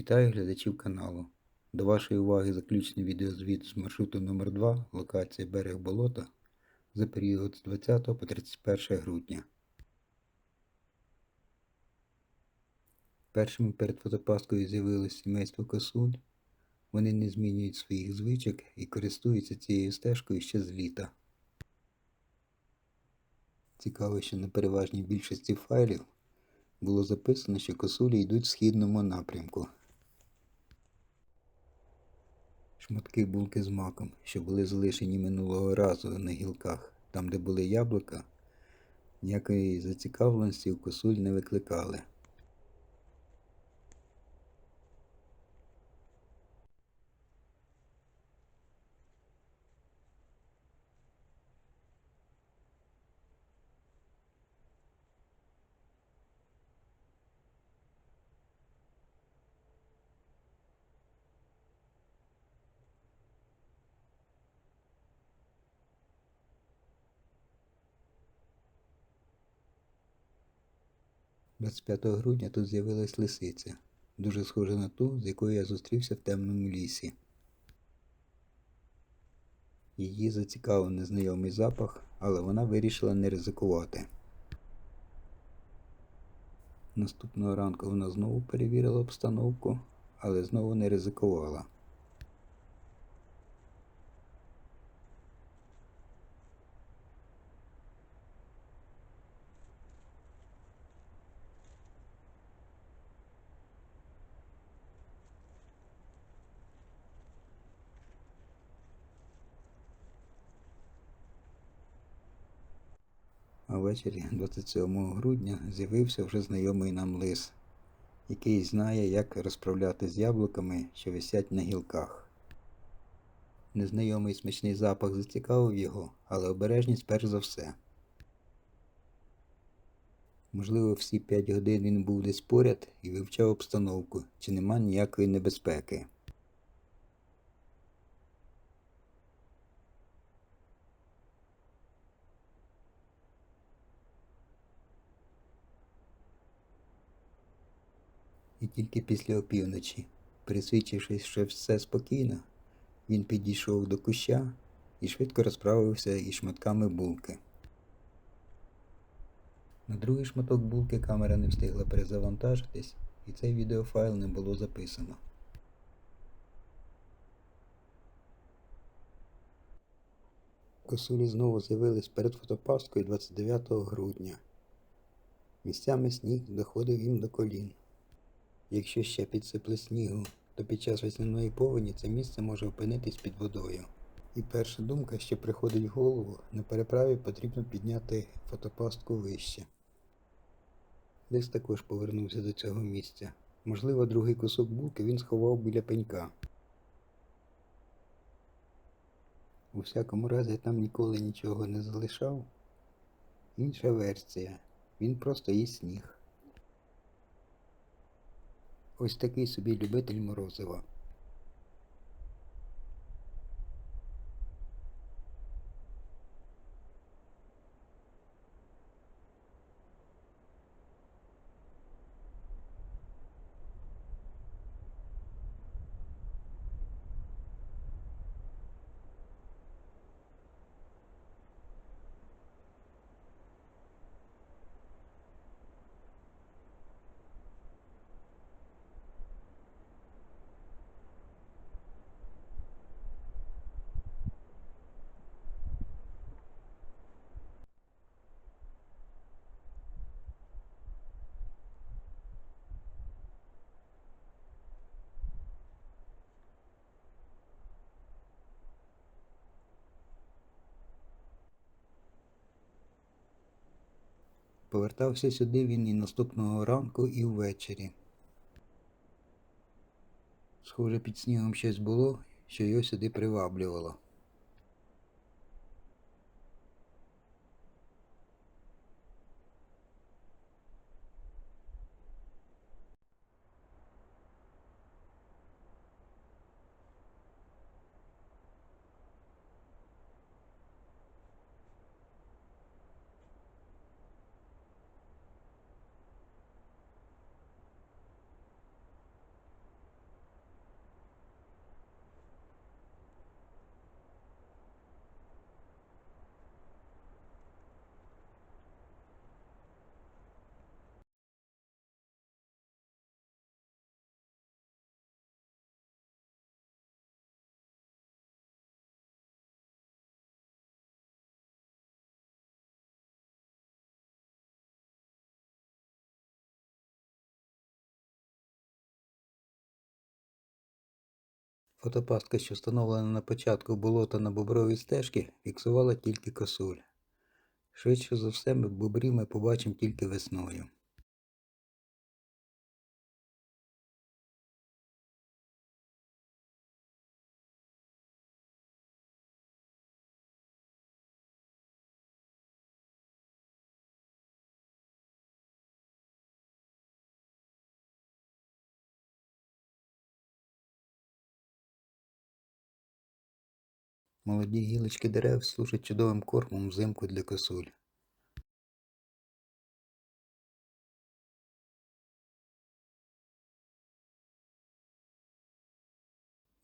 Вітаю глядачів каналу. До вашої уваги заключний відеозвіт з маршруту номер 2 локація берег болота за період з 20 по 31 грудня. Першими перед фотопасткою з'явилось сімейство косуль. Вони не змінюють своїх звичок і користуються цією стежкою ще з літа. Цікаво, що на переважній більшості файлів було записано, що косулі йдуть в східному напрямку. Шматки булки з маком, що були залишені минулого разу на гілках, там, де були яблука, ніякої зацікавленості у косуль не викликали. – 25 грудня тут з'явилась лисиця, дуже схожа на ту, з якою я зустрівся в темному лісі. Її зацікавив незнайомий запах, але вона вирішила не ризикувати. Наступного ранку вона знову перевірила обстановку, але знову не ризикувала. Ввечері 27 грудня з'явився вже знайомий нам лис, який знає, як розправляти з яблуками, що висять на гілках. Незнайомий смачний запах зацікавив його, але обережність перш за все. Можливо, всі п'ять годин він був десь поряд і вивчав обстановку, чи нема ніякої небезпеки. І тільки після опівночі, пересвідчившись, що все спокійно, він підійшов до куща і швидко розправився із шматками булки. На другий шматок булки камера не встигла перезавантажитись, і цей відеофайл не було записано. Косулі знову з'явились перед фотопасткою 29 грудня. Місцями сніг доходив їм до колін. Якщо ще підсипле снігу, то під час весняної повені це місце може опинитись під водою. І перша думка, що приходить в голову, на переправі потрібно підняти фотопастку вище. Десь також повернувся до цього місця. Можливо, другий кусок булки він сховав біля пенька. У всякому разі там ніколи нічого не залишав. Інша версія. Він просто їсть сніг. Ось такий собі любитель морозива. Повертався сюди він і наступного ранку, і ввечері. Схоже, під снігом щось було, що його сюди приваблювало. Фотопастка, що встановлена на початку болота на бобровій стежці, фіксувала тільки косуль. Швидше за все, ми бобрів ми побачимо тільки весною. Молоді гілочки дерев служать чудовим кормом взимку для косуль.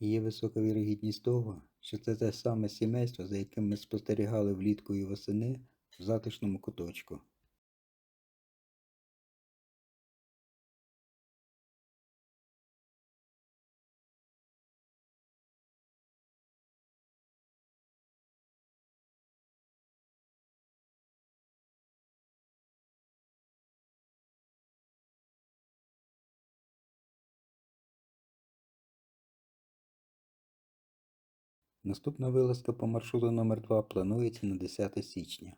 Є висока вірогідність того, що це те саме сімейство, за яким ми спостерігали влітку і восени в затишному куточку. Наступна вилазка по маршруту номер 2 планується на 10 січня.